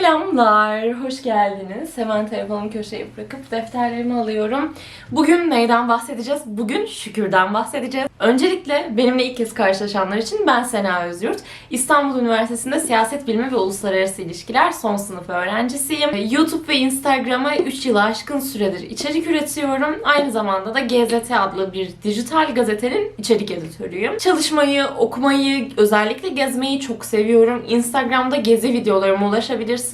Selamlar, hoş geldiniz. Hemen telefonumu köşeye bırakıp defterlerimi alıyorum. Bugün neyden bahsedeceğiz? Bugün şükürden bahsedeceğiz. Öncelikle benimle ilk kez karşılaşanlar için ben Sena Özyurt. İstanbul Üniversitesi'nde Siyaset Bilimi ve Uluslararası İlişkiler son sınıf öğrencisiyim. YouTube ve Instagram'a 3 yılı aşkın süredir içerik üretiyorum. Aynı zamanda da GZT adlı bir dijital gazetenin içerik editörüyüm. Çalışmayı, okumayı, özellikle gezmeyi çok seviyorum. Instagram'da gezi videolarıma ulaşabilirsiniz.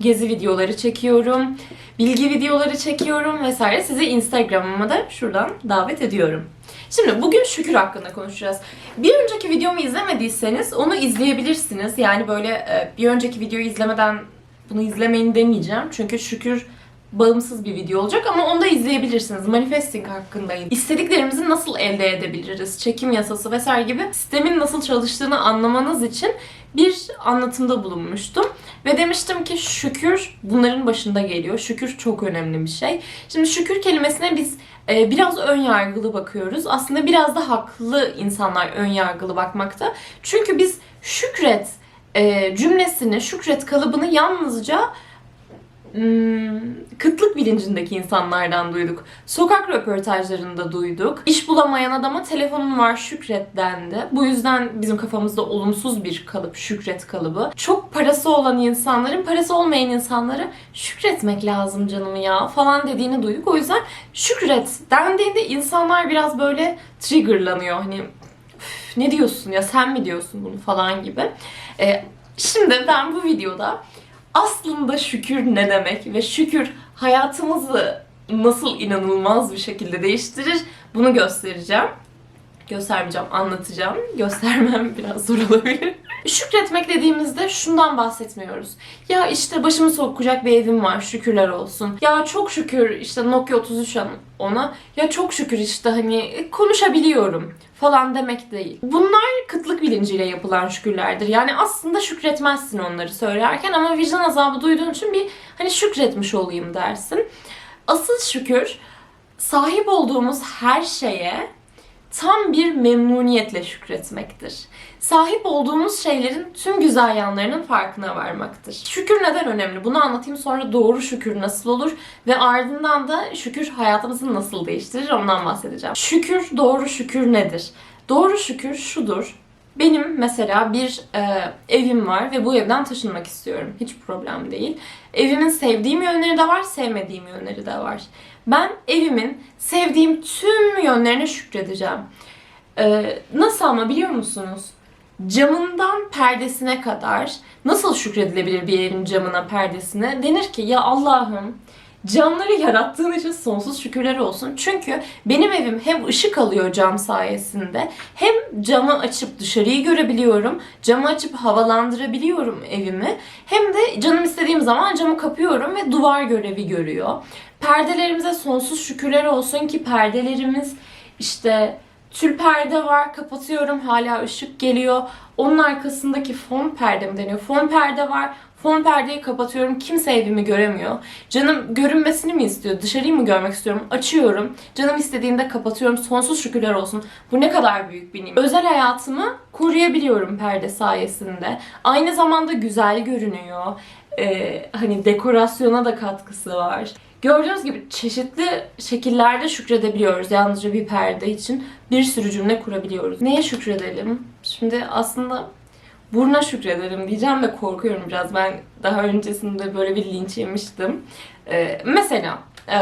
Gezi videoları çekiyorum. Bilgi videoları çekiyorum vesaire. Sizi Instagram'ıma da şuradan davet ediyorum. Şimdi bugün şükür hakkında konuşacağız. Bir önceki videomu izlemediyseniz onu izleyebilirsiniz. Yani böyle e, bir önceki videoyu izlemeden bunu izlemeyin demeyeceğim. Çünkü şükür bağımsız bir video olacak ama onu da izleyebilirsiniz. Manifesting hakkındayım. İstediklerimizi nasıl elde edebiliriz? Çekim yasası vesaire gibi sistemin nasıl çalıştığını anlamanız için bir anlatımda bulunmuştum. Ve demiştim ki şükür bunların başında geliyor. Şükür çok önemli bir şey. Şimdi şükür kelimesine biz e, biraz ön yargılı bakıyoruz. Aslında biraz da haklı insanlar ön yargılı bakmakta. Çünkü biz şükret e, cümlesini, şükret kalıbını yalnızca kıtlık bilincindeki insanlardan duyduk. Sokak röportajlarında duyduk. İş bulamayan adama telefonun var şükret dendi. Bu yüzden bizim kafamızda olumsuz bir kalıp, şükret kalıbı. Çok parası olan insanların parası olmayan insanlara şükretmek lazım canım ya falan dediğini duyduk. O yüzden şükret dendiğinde insanlar biraz böyle triggerlanıyor. Hani "Üf, ne diyorsun ya sen mi diyorsun bunu falan gibi. Ee, şimdi ben bu videoda aslında şükür ne demek ve şükür hayatımızı nasıl inanılmaz bir şekilde değiştirir bunu göstereceğim. Göstermeyeceğim, anlatacağım. Göstermem biraz zor olabilir. Şükretmek dediğimizde şundan bahsetmiyoruz. Ya işte başımı sokacak bir evim var şükürler olsun. Ya çok şükür işte Nokia 33 an- ona. Ya çok şükür işte hani konuşabiliyorum falan demek değil. Bunlar kıtlık bilinciyle yapılan şükürlerdir. Yani aslında şükretmezsin onları söylerken ama vicdan azabı duyduğun için bir hani şükretmiş olayım dersin. Asıl şükür sahip olduğumuz her şeye tam bir memnuniyetle şükretmektir. Sahip olduğumuz şeylerin tüm güzel yanlarının farkına varmaktır. Şükür neden önemli? Bunu anlatayım sonra doğru şükür nasıl olur ve ardından da şükür hayatımızı nasıl değiştirir ondan bahsedeceğim. Şükür, doğru şükür nedir? Doğru şükür şudur. Benim mesela bir e, evim var ve bu evden taşınmak istiyorum. Hiç problem değil. Evimin sevdiğim yönleri de var, sevmediğim yönleri de var. Ben evimin sevdiğim tüm yönlerine şükredeceğim. E, nasıl ama biliyor musunuz? Camından perdesine kadar nasıl şükredilebilir bir evin camına perdesine? Denir ki ya Allah'ım camları yarattığın için sonsuz şükürler olsun. Çünkü benim evim hem ışık alıyor cam sayesinde hem camı açıp dışarıyı görebiliyorum. Camı açıp havalandırabiliyorum evimi. Hem de canım istediğim zaman camı kapıyorum ve duvar görevi görüyor. Perdelerimize sonsuz şükürler olsun ki perdelerimiz işte tül perde var kapatıyorum hala ışık geliyor. Onun arkasındaki fon perde mi deniyor? Fon perde var. Fon perdeyi kapatıyorum. Kimse evimi göremiyor. Canım görünmesini mi istiyor? Dışarıyı mı görmek istiyorum? Açıyorum. Canım istediğinde kapatıyorum. Sonsuz şükürler olsun. Bu ne kadar büyük bir nimet. Özel hayatımı koruyabiliyorum perde sayesinde. Aynı zamanda güzel görünüyor. Ee, hani dekorasyona da katkısı var. Gördüğünüz gibi çeşitli şekillerde şükredebiliyoruz. Yalnızca bir perde için bir sürü cümle kurabiliyoruz. Neye şükredelim? Şimdi aslında buruna şükredelim diyeceğim de korkuyorum biraz. Ben daha öncesinde böyle bir linç yemiştim. Ee, mesela e,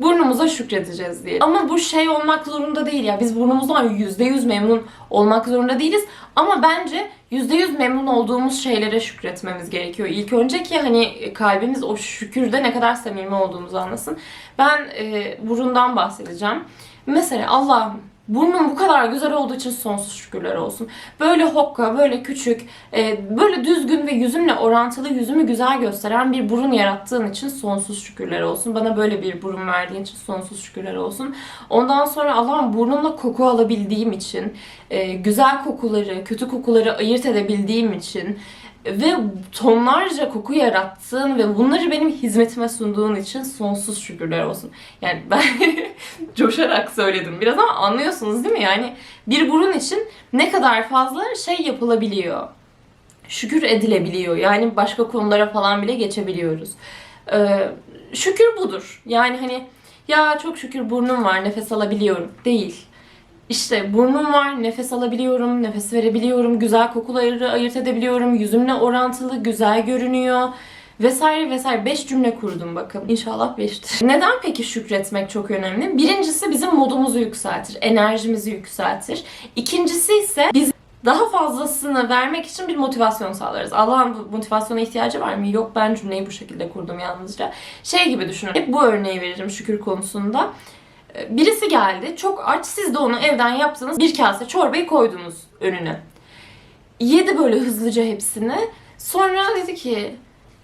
burnumuza şükredeceğiz diye. Ama bu şey olmak zorunda değil ya. Biz burnumuzdan %100 memnun olmak zorunda değiliz. Ama bence %100 memnun olduğumuz şeylere şükretmemiz gerekiyor. İlk önce ki hani kalbimiz o şükürde ne kadar samimi olduğumuzu anlasın. Ben e, burundan bahsedeceğim. Mesela Allah'ım Burnum bu kadar güzel olduğu için sonsuz şükürler olsun. Böyle hokka, böyle küçük, e, böyle düzgün ve yüzümle orantılı yüzümü güzel gösteren bir burun yarattığın için sonsuz şükürler olsun. Bana böyle bir burun verdiğin için sonsuz şükürler olsun. Ondan sonra Allah'ım burnumla koku alabildiğim için, e, güzel kokuları, kötü kokuları ayırt edebildiğim için ve tonlarca koku yarattığın ve bunları benim hizmetime sunduğun için sonsuz şükürler olsun. Yani ben coşarak söyledim biraz ama anlıyorsunuz değil mi? Yani bir burun için ne kadar fazla şey yapılabiliyor. şükür edilebiliyor. Yani başka konulara falan bile geçebiliyoruz. Ee, şükür budur. Yani hani ya çok şükür burnum var nefes alabiliyorum. Değil. İşte burnum var, nefes alabiliyorum, nefes verebiliyorum, güzel kokuları ayırt edebiliyorum, yüzümle orantılı, güzel görünüyor vesaire vesaire. 5 cümle kurdum bakın. İnşallah 5'tir. Neden peki şükretmek çok önemli? Birincisi bizim modumuzu yükseltir, enerjimizi yükseltir. İkincisi ise biz daha fazlasını vermek için bir motivasyon sağlarız. Allah'ın bu motivasyona ihtiyacı var mı? Yok ben cümleyi bu şekilde kurdum yalnızca. Şey gibi düşünün. Hep bu örneği veririm şükür konusunda. Ee, Birisi geldi, çok aç. Siz de onu evden yaptınız. Bir kase çorbayı koydunuz önüne. Yedi böyle hızlıca hepsini. Sonra dedi ki,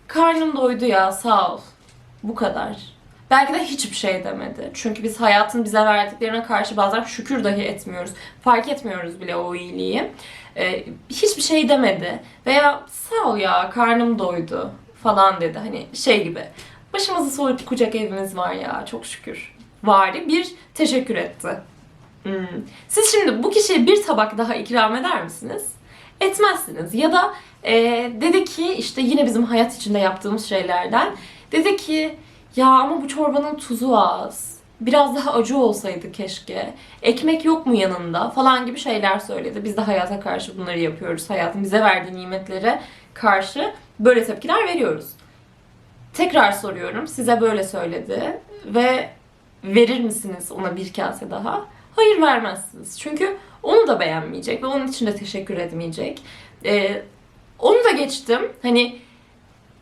karnım doydu ya sağ ol. Bu kadar. Belki de hiçbir şey demedi. Çünkü biz hayatın bize verdiklerine karşı bazen şükür dahi etmiyoruz. Fark etmiyoruz bile o iyiliği. Ee, hiçbir şey demedi. Veya sağ ol ya karnım doydu falan dedi. Hani şey gibi. Başımızı soğuk kucak evimiz var ya çok şükür. Vari bir teşekkür etti. Hmm. Siz şimdi bu kişiye bir tabak daha ikram eder misiniz? Etmezsiniz. Ya da e, dedi ki işte yine bizim hayat içinde yaptığımız şeylerden. Dedi ki ya ama bu çorbanın tuzu az. Biraz daha acı olsaydı keşke. Ekmek yok mu yanında falan gibi şeyler söyledi. Biz de hayata karşı bunları yapıyoruz. Hayatın bize verdiği nimetlere karşı böyle tepkiler veriyoruz. Tekrar soruyorum. Size böyle söyledi ve verir misiniz ona bir kase daha? Hayır vermezsiniz. Çünkü onu da beğenmeyecek ve onun için de teşekkür etmeyecek. Ee, onu da geçtim. Hani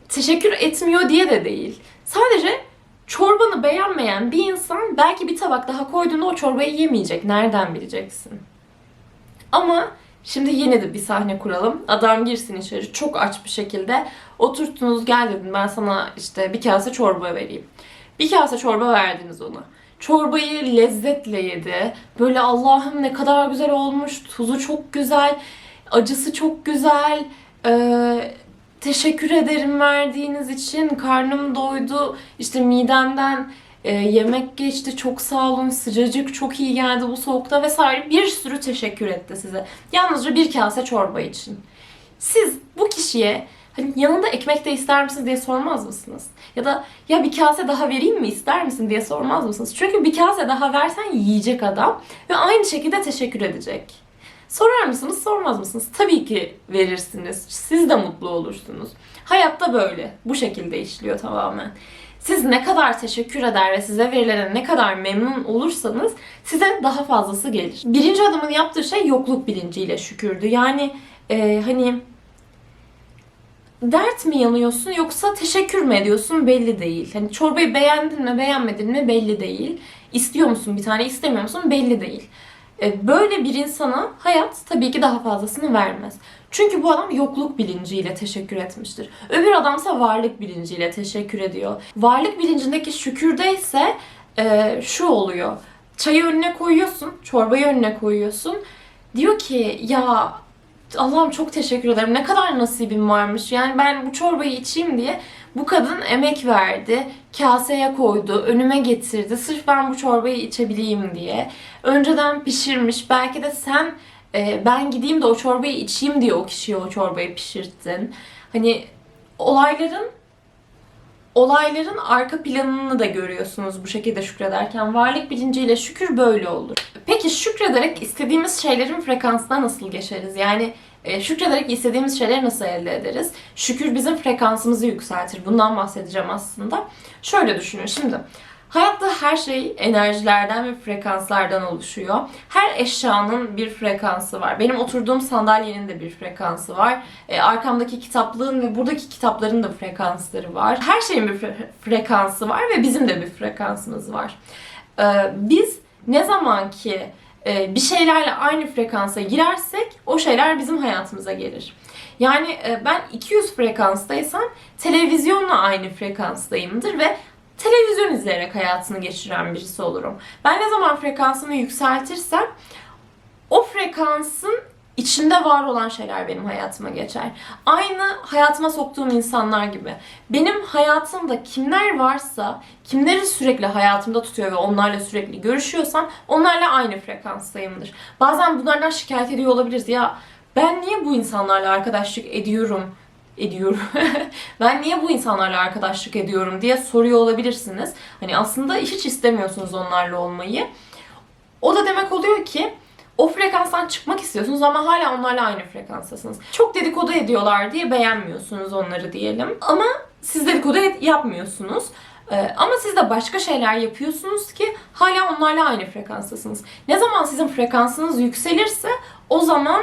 teşekkür etmiyor diye de değil. Sadece çorbanı beğenmeyen bir insan belki bir tabak daha koyduğunda o çorbayı yemeyecek. Nereden bileceksin? Ama şimdi yine de bir sahne kuralım. Adam girsin içeri çok aç bir şekilde. Oturttunuz gel dedim ben sana işte bir kase çorba vereyim. Bir kase çorba verdiniz ona. Çorbayı lezzetle yedi. Böyle Allah'ım ne kadar güzel olmuş. Tuzu çok güzel. Acısı çok güzel. Ee, teşekkür ederim verdiğiniz için. Karnım doydu. İşte midemden e, yemek geçti. Çok sağ olun. Sıcacık çok iyi geldi bu soğukta vesaire. Bir sürü teşekkür etti size. Yalnızca bir kase çorba için. Siz bu kişiye hani yanında ekmek de ister misiniz diye sormaz mısınız? Ya da ya bir kase daha vereyim mi ister misin diye sormaz mısınız? Çünkü bir kase daha versen yiyecek adam ve aynı şekilde teşekkür edecek. Sorar mısınız, sormaz mısınız? Tabii ki verirsiniz. Siz de mutlu olursunuz. Hayatta böyle. Bu şekilde işliyor tamamen. Siz ne kadar teşekkür eder ve size verilene ne kadar memnun olursanız size daha fazlası gelir. Birinci adamın yaptığı şey yokluk bilinciyle şükürdü. Yani e, hani dert mi yanıyorsun yoksa teşekkür mü ediyorsun belli değil. Hani çorbayı beğendin mi beğenmedin mi belli değil. İstiyor musun bir tane istemiyor musun belli değil. E, Böyle bir insana hayat tabii ki daha fazlasını vermez. Çünkü bu adam yokluk bilinciyle teşekkür etmiştir. Öbür adamsa varlık bilinciyle teşekkür ediyor. Varlık bilincindeki şükürde ise e, şu oluyor. Çayı önüne koyuyorsun, çorbayı önüne koyuyorsun. Diyor ki ya Allah'ım çok teşekkür ederim. Ne kadar nasibim varmış. Yani ben bu çorbayı içeyim diye bu kadın emek verdi. Kaseye koydu, önüme getirdi. Sırf ben bu çorbayı içebileyim diye. Önceden pişirmiş. Belki de sen e, ben gideyim de o çorbayı içeyim diye o kişiye o çorbayı pişirttin. Hani olayların olayların arka planını da görüyorsunuz bu şekilde şükrederken. Varlık bilinciyle şükür böyle olur. Peki şükrederek istediğimiz şeylerin frekansına nasıl geçeriz? Yani e, şükrederek istediğimiz şeyleri nasıl elde ederiz? Şükür bizim frekansımızı yükseltir. Bundan bahsedeceğim aslında. Şöyle düşünün şimdi. Hayatta her şey enerjilerden ve frekanslardan oluşuyor. Her eşyanın bir frekansı var. Benim oturduğum sandalyenin de bir frekansı var. E, arkamdaki kitaplığın ve buradaki kitapların da frekansları var. Her şeyin bir fre- frekansı var ve bizim de bir frekansımız var. E, biz ne zaman ki e, bir şeylerle aynı frekansa girersek o şeyler bizim hayatımıza gelir. Yani e, ben 200 frekanstaysam televizyonla aynı frekanstayımdır ve televizyon izleyerek hayatını geçiren birisi olurum. Ben ne zaman frekansımı yükseltirsem o frekansın içinde var olan şeyler benim hayatıma geçer. Aynı hayatıma soktuğum insanlar gibi. Benim hayatımda kimler varsa, kimleri sürekli hayatımda tutuyor ve onlarla sürekli görüşüyorsam onlarla aynı frekanstayımdır. Bazen bunlardan şikayet ediyor olabiliriz. Ya ben niye bu insanlarla arkadaşlık ediyorum ediyorum. ben niye bu insanlarla arkadaşlık ediyorum diye soruyor olabilirsiniz. Hani aslında hiç istemiyorsunuz onlarla olmayı. O da demek oluyor ki o frekanstan çıkmak istiyorsunuz ama hala onlarla aynı frekanstasınız. Çok dedikodu ediyorlar diye beğenmiyorsunuz onları diyelim. Ama siz dedikodu yapmıyorsunuz. Ee, ama siz de başka şeyler yapıyorsunuz ki hala onlarla aynı frekanstasınız. Ne zaman sizin frekansınız yükselirse o zaman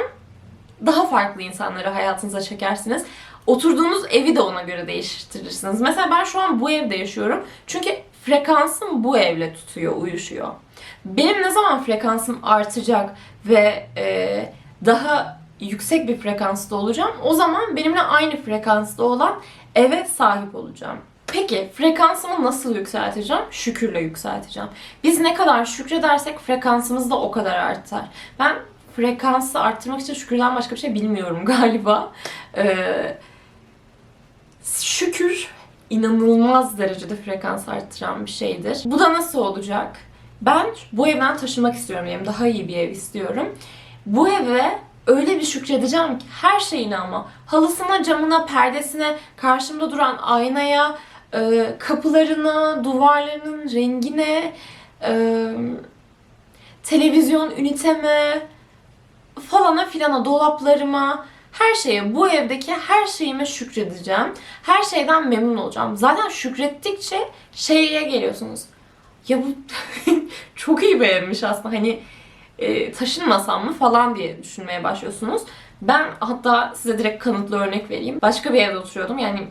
daha farklı insanları hayatınıza çekersiniz. Oturduğunuz evi de ona göre değiştirirsiniz. Mesela ben şu an bu evde yaşıyorum. Çünkü frekansım bu evle tutuyor, uyuşuyor. Benim ne zaman frekansım artacak ve e, daha yüksek bir frekansta olacağım, o zaman benimle aynı frekansta olan eve sahip olacağım. Peki frekansımı nasıl yükselteceğim? Şükürle yükselteceğim. Biz ne kadar şükredersek frekansımız da o kadar artar. Ben frekansı arttırmak için şükürden başka bir şey bilmiyorum galiba. Ee, şükür inanılmaz derecede frekans arttıran bir şeydir. Bu da nasıl olacak? Ben bu evden taşınmak istiyorum. Yani daha iyi bir ev istiyorum. Bu eve öyle bir şükredeceğim ki her şeyine ama halısına, camına, perdesine, karşımda duran aynaya, e, kapılarına, duvarlarının rengine, e, televizyon üniteme, falana filana, dolaplarıma, her şeye, bu evdeki her şeyime şükredeceğim. Her şeyden memnun olacağım. Zaten şükrettikçe şeye geliyorsunuz. Ya bu çok iyi bir evmiş aslında. Hani e, taşınmasam mı falan diye düşünmeye başlıyorsunuz. Ben hatta size direkt kanıtlı örnek vereyim. Başka bir evde oturuyordum. Yani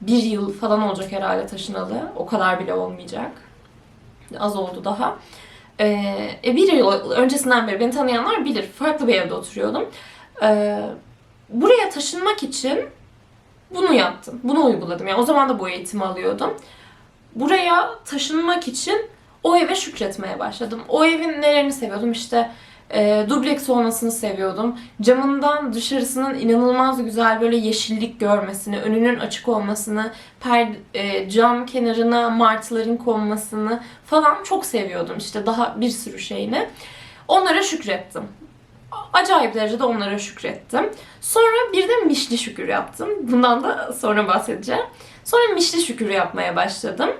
bir yıl falan olacak herhalde taşınalı. O kadar bile olmayacak. Az oldu daha. Ee, bir yıl öncesinden beri beni tanıyanlar bilir. Farklı bir evde oturuyordum. Ee, buraya taşınmak için bunu yaptım. Bunu uyguladım. Yani o zaman da bu eğitimi alıyordum. Buraya taşınmak için o eve şükretmeye başladım. O evin nelerini seviyordum? İşte e, dubleks olmasını seviyordum. Camından dışarısının inanılmaz güzel böyle yeşillik görmesini, önünün açık olmasını, per, e, cam kenarına martıların konmasını falan çok seviyordum. İşte daha bir sürü şeyini. Onlara şükrettim. Acayip derecede onlara şükrettim. Sonra bir de mişli şükür yaptım. Bundan da sonra bahsedeceğim. Sonra mişli şükür yapmaya başladım.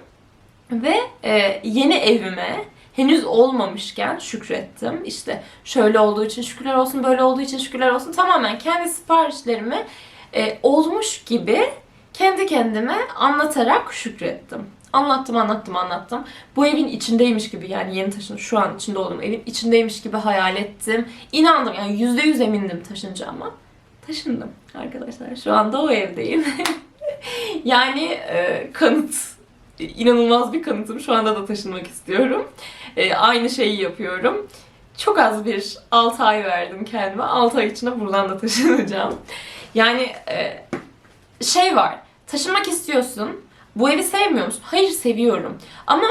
Ve e, yeni evime henüz olmamışken şükrettim. İşte şöyle olduğu için şükürler olsun, böyle olduğu için şükürler olsun. Tamamen kendi siparişlerimi e, olmuş gibi kendi kendime anlatarak şükrettim. Anlattım, anlattım, anlattım. Bu evin içindeymiş gibi yani yeni taşın şu an içinde olduğum evin içindeymiş gibi hayal ettim. İnandım yani yüzde yüz emindim taşınacağıma. Taşındım arkadaşlar. Şu anda o evdeyim. yani e, kanıt inanılmaz bir kanıtım. Şu anda da taşınmak istiyorum. E, aynı şeyi yapıyorum. Çok az bir 6 ay verdim kendime. 6 ay içinde buradan da taşınacağım. Yani e, şey var. Taşınmak istiyorsun. Bu evi sevmiyor musun? Hayır seviyorum. Ama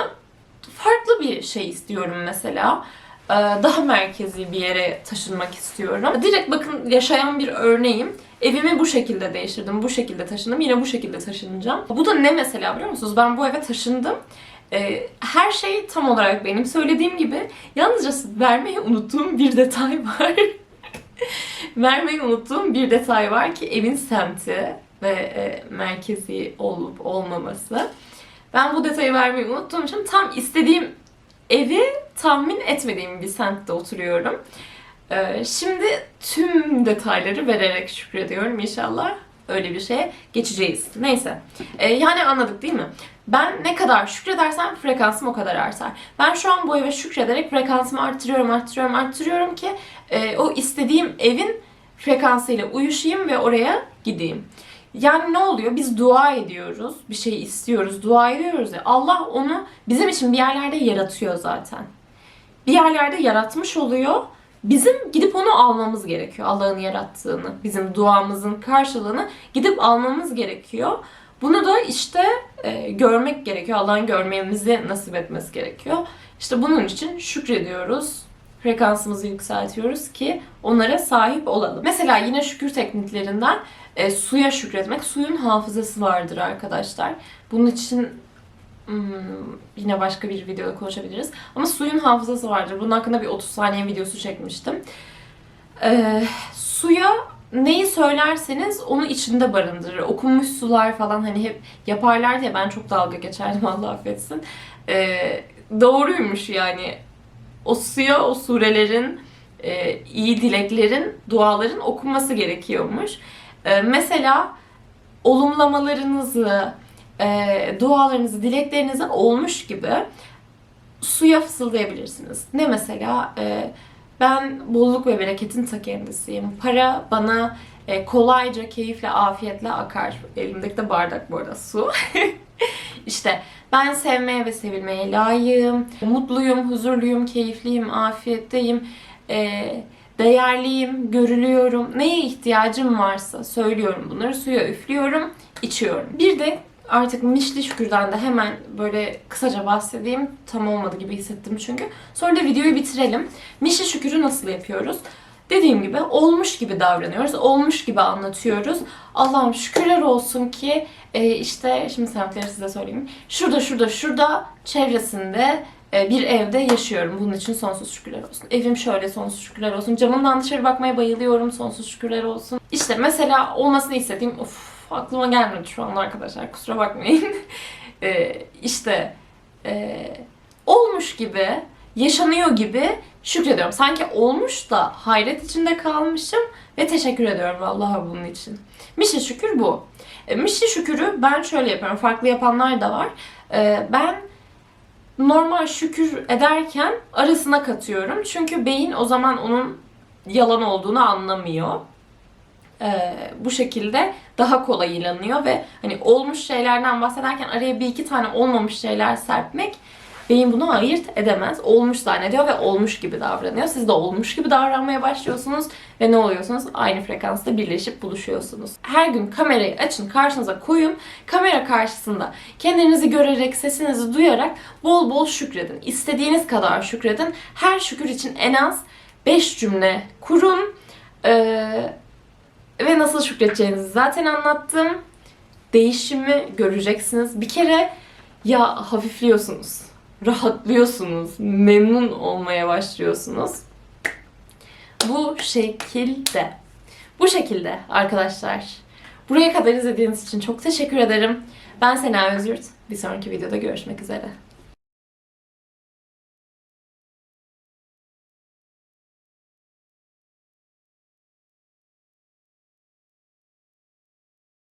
farklı bir şey istiyorum mesela. Ee, Daha merkezi bir yere taşınmak istiyorum. Direkt bakın yaşayan bir örneğim. Evimi bu şekilde değiştirdim, bu şekilde taşındım, yine bu şekilde taşınacağım. Bu da ne mesela biliyor musunuz? Ben bu eve taşındım. Ee, her şey tam olarak benim söylediğim gibi. Yalnızca vermeyi unuttuğum bir detay var. vermeyi unuttuğum bir detay var ki evin semti ve e, merkezi olup olmaması. Ben bu detayı vermeyi unuttuğum için tam istediğim evi tahmin etmediğim bir semtte oturuyorum. Ee, şimdi tüm detayları vererek şükrediyorum inşallah. Öyle bir şeye geçeceğiz. Neyse. Ee, yani anladık değil mi? Ben ne kadar şükredersem frekansım o kadar artar. Ben şu an bu eve şükrederek frekansımı arttırıyorum, arttırıyorum, arttırıyorum ki e, o istediğim evin frekansıyla uyuşayım ve oraya gideyim. Yani ne oluyor? Biz dua ediyoruz, bir şey istiyoruz, dua ediyoruz ya. Allah onu bizim için bir yerlerde yaratıyor zaten. Bir yerlerde yaratmış oluyor. Bizim gidip onu almamız gerekiyor. Allah'ın yarattığını, bizim duamızın karşılığını gidip almamız gerekiyor. Bunu da işte e, görmek gerekiyor. Allah'ın görmemizi nasip etmesi gerekiyor. İşte bunun için şükrediyoruz. Frekansımızı yükseltiyoruz ki onlara sahip olalım. Mesela yine şükür tekniklerinden e, suya şükretmek. Suyun hafızası vardır arkadaşlar. Bunun için hmm, yine başka bir videoda konuşabiliriz. Ama suyun hafızası vardır. Bunun hakkında bir 30 saniye videosu çekmiştim. E, suya neyi söylerseniz onu içinde barındırır. Okunmuş sular falan hani hep yaparlar diye ben çok dalga geçerdim Allah affetsin. Ee, doğruymuş yani. O suya o surelerin, e, iyi dileklerin, duaların okunması gerekiyormuş. Ee, mesela olumlamalarınızı, e, dualarınızı, dileklerinizi olmuş gibi suya fısıldayabilirsiniz. Ne mesela? E, ben bolluk ve bereketin ta kendisiyim. Para bana e, kolayca, keyifle, afiyetle akar. Elimdeki de bardak bu arada su. işte ben sevmeye ve sevilmeye layığım. Mutluyum, huzurluyum, keyifliyim, afiyetteyim. E, değerliyim, görülüyorum. Neye ihtiyacım varsa söylüyorum bunları. Suya üflüyorum, içiyorum. Bir de artık Mişli Şükür'den de hemen böyle kısaca bahsedeyim. Tam olmadı gibi hissettim çünkü. Sonra da videoyu bitirelim. Mişli Şükür'ü nasıl yapıyoruz? Dediğim gibi olmuş gibi davranıyoruz, olmuş gibi anlatıyoruz. Allah'ım şükürler olsun ki e, işte şimdi semtleri size söyleyeyim. Şurada şurada şurada çevresinde bir evde yaşıyorum. Bunun için sonsuz şükürler olsun. Evim şöyle sonsuz şükürler olsun. Camımdan dışarı bakmaya bayılıyorum. Sonsuz şükürler olsun. İşte mesela olmasını istediğim of aklıma gelmedi şu an arkadaşlar. Kusura bakmayın. e, işte e, olmuş gibi yaşanıyor gibi şükrediyorum. Sanki olmuş da hayret içinde kalmışım ve teşekkür ediyorum vallahi bunun için. Mişe şükür bu. E, Mişe şükürü ben şöyle yapıyorum. Farklı yapanlar da var. E, ben normal şükür ederken arasına katıyorum. Çünkü beyin o zaman onun yalan olduğunu anlamıyor. Ee, bu şekilde daha kolay inanıyor ve hani olmuş şeylerden bahsederken araya bir iki tane olmamış şeyler serpmek beyin bunu ayırt edemez. Olmuş zannediyor ve olmuş gibi davranıyor. Siz de olmuş gibi davranmaya başlıyorsunuz ve ne oluyorsunuz? Aynı frekansta birleşip buluşuyorsunuz. Her gün kamerayı açın, karşınıza koyun. Kamera karşısında kendinizi görerek, sesinizi duyarak bol bol şükredin. İstediğiniz kadar şükredin. Her şükür için en az 5 cümle kurun. Ee, ve nasıl şükredeceğinizi zaten anlattım. Değişimi göreceksiniz. Bir kere ya hafifliyorsunuz, rahatlıyorsunuz, memnun olmaya başlıyorsunuz. Bu şekilde. Bu şekilde arkadaşlar. Buraya kadar izlediğiniz için çok teşekkür ederim. Ben Sena Özgürt. Bir sonraki videoda görüşmek üzere.